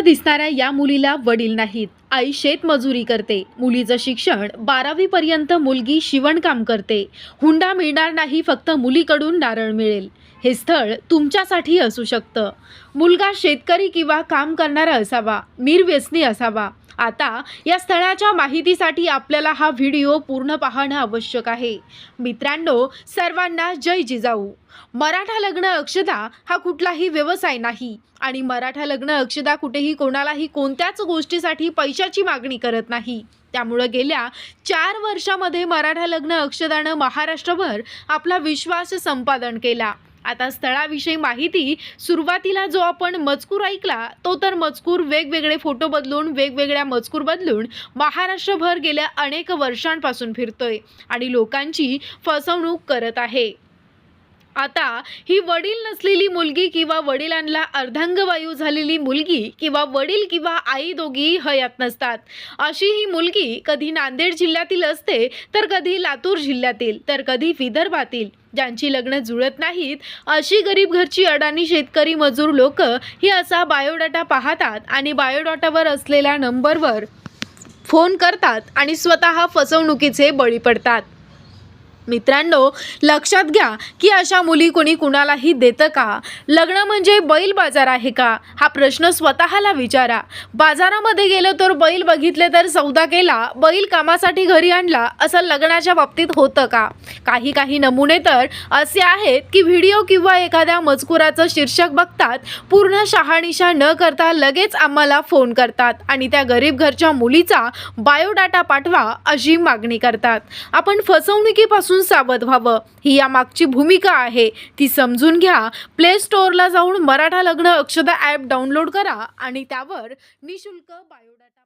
दिसणाऱ्या या मुलीला वडील नाहीत. आई शेतमजुरी करते. मुलीचं शिक्षण बारावी पर्यंत मुलगी शिवणकाम करते. हुंडा मिळणार नाही फक्त मुलीकडून नारळ मिळेल. हे स्थळ तुमच्यासाठी असू शकतं. मुलगा शेतकरी किंवा काम करणारा असावा निर्व्यसनी असावा. आता या स्थळाच्या माहितीसाठी आपल्याला हा व्हिडिओ पूर्ण पाहणं आवश्यक आहे. मित्रांनो सर्वांना जय जिजाऊ. मराठा लग्न अक्षदा हा कुठलाही व्यवसाय नाही आणि मराठा लग्न अक्षदा कुठेही कोणालाही कोणत्याच गोष्टीसाठी पैशाची मागणी करत नाही. त्यामुळं गेल्या चार वर्षामध्ये मराठा लग्न अक्षदानं महाराष्ट्रभर आपला विश्वास संपादन केला. आता स्थळाविषयी माहिती सुरुवातीला जो आपण मजकूर ऐकला तो तर मजकूर वेगवेगळे फोटो बदलून वेगवेगळ्या मजकूर बदलून महाराष्ट्रभर गेल्या अनेक वर्षांपासून फिरतोय आणि लोकांची फसवणूक करत आहे. आता ही वडील नसलेली मुलगी किंवा वडिलांना अर्धांगवायू झालेली मुलगी किंवा वडील किंवा आई दोघी हयात नसतात. अशी ही मुलगी कधी नांदेड जिल्ह्यातील असते तर कधी लातूर जिल्ह्यातील तर कधी विदर्भातील. ज्यांची लग्न जुळत नाहीत अशी गरीब घरची अडाणी शेतकरी मजूर लोक ही असा बायोडाटा पाहतात आणि बायोडाटावर असलेल्या नंबरवर फोन करतात आणि स्वतः फसवणुकीचे बळी पडतात. मित्रांनो लक्षात घ्या की अशा मुली कोणी कुणालाही देतं का? लग्न म्हणजे बैल बाजार आहे का? हा प्रश्न स्वतःला विचारा. बाजारामध्ये गेलो तर बैल बघितले तर सौदा केला बैल कामासाठी घरी आणला असं लग्नाच्या बाबतीत होतं का? काही काही नमुने तर असे आहेत की व्हिडिओ किंवा एखाद्या मजकुराचं शीर्षक बघतात पूर्ण शहानिशा न करता लगेच आम्हाला फोन करतात आणि त्या गरीब घरच्या मुलीचा बायोडाटा पाठवा अशी मागणी करतात. आपण फसवणुकीपासून सावध व्हावं. ही या मागची भूमिका आहे. ती समजून घ्या. प्ले स्टोअरला जाऊन मराठा लग्न अक्षदा ॲप डाउनलोड करा आणि त्यावर निशुल्क बायोडाटा